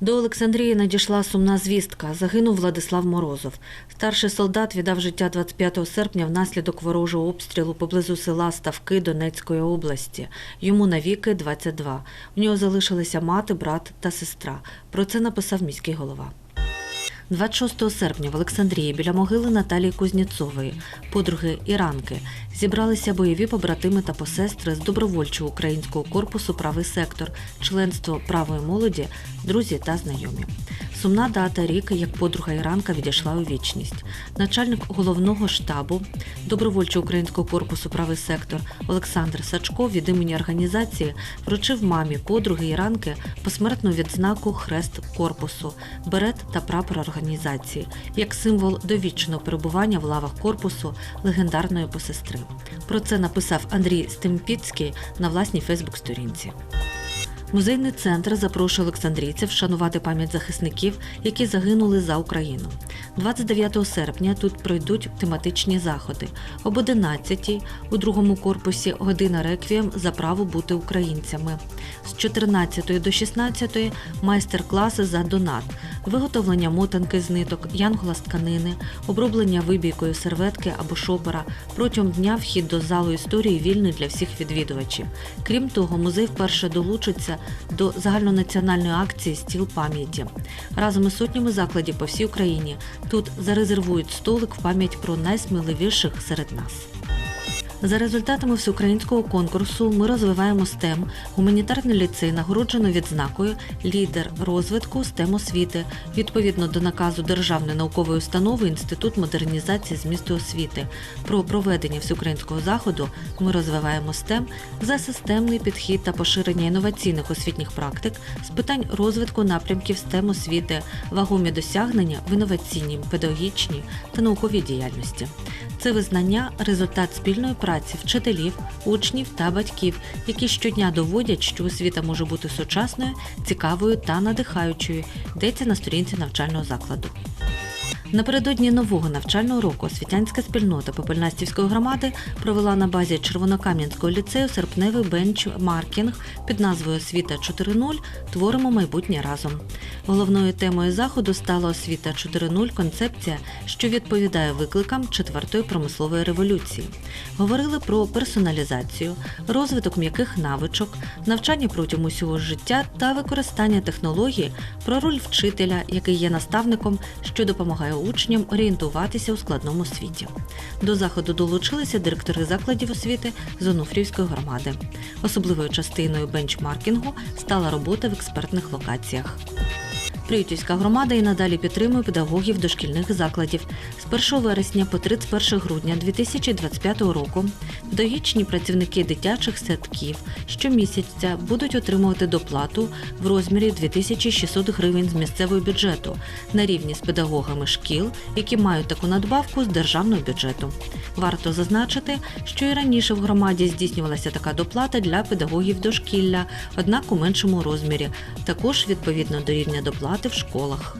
До Олександрії надійшла сумна звістка. Загинув Владислав Морозов. Старший солдат віддав життя 25 серпня внаслідок ворожого обстрілу поблизу села Ставки Донецької області. Йому навіки 22. У нього залишилися мати, брат та сестра. Про це написав міський голова. 26 серпня в Олександрії біля могили Наталії Кузнєцової, подруги Іранки, зібралися бойові побратими та посестри з добровольчого українського корпусу Правий сектор, членство правої молоді, друзі та знайомі. Сумна дата рік, як подруга Іранка відійшла у вічність. Начальник головного штабу добровольчого українського корпусу Правий сектор Олександр Сачко від імені організації вручив мамі подруги Іранки посмертну відзнаку Хрест корпусу, берет та прапор організації як символ довічного перебування в лавах корпусу легендарної посестри. Про це написав Андрій Стемпіцький на власній Фейсбук-сторінці. Музейний центр запрошує олександрійців вшанувати пам'ять захисників, які загинули за Україну. 29 серпня тут пройдуть тематичні заходи. Об 11 у другому корпусі година реквієм за право бути українцями. З 14 до 16 майстер-класи за донат, виготовлення мотанки з ниток, янгола з тканини, оброблення вибійкою серветки або шопера. Протягом дня вхід до залу історії вільний для всіх відвідувачів. Крім того, музей вперше долучиться до загальнонаціональної акції Стіл пам'яті. Разом із сотнями закладів по всій Україні тут зарезервують столик в пам'ять про найсміливіших серед нас. За результатами всеукраїнського конкурсу ми розвиваємо STEM. Гуманітарний ліцей нагороджено відзнакою лідер розвитку STEM освіти відповідно до наказу Державної наукової установи Інститут модернізації змісту освіти. Про проведення всеукраїнського заходу ми розвиваємо STEM за системний підхід та поширення інноваційних освітніх практик з питань розвитку напрямків STEM освіти, вагомі досягнення в інноваційній, педагогічній та науковій діяльності. Це визнання результат спільної праці вчителів, учнів та батьків, які щодня доводять, що освіта може бути сучасною, цікавою та надихаючою. Йдеться на сторінці навчального закладу. Напередодні нового навчального року освітянська спільнота Попельнастівської громади провела на базі Червонокам'янського ліцею серпневий бенчмаркінг під назвою Освіта 4.0 Творимо майбутнє разом. Головною темою заходу стала освіта 4.0 концепція, що відповідає викликам четвертої промислової революції. Говорили про персоналізацію, розвиток м'яких навичок, навчання протягом усього життя та використання технології, про роль вчителя, який є наставником, що допомагає учням орієнтуватися у складному світі. До заходу долучилися директори закладів освіти з Онуфрівської громади. Особливою частиною бенчмаркінгу стала робота в експертних локаціях. Приютівська громада і надалі підтримує педагогів дошкільних закладів. З 1 вересня по 31 грудня 2025 року педагогічні працівники дитячих садків щомісяця будуть отримувати доплату в розмірі 2600 гривень з місцевого бюджету на рівні з педагогами шкіл, які мають таку надбавку з державного бюджету. Варто зазначити, що і раніше в громаді здійснювалася така доплата для педагогів дошкілля, однак у меншому розмірі, також відповідно до рівня доплати в школах.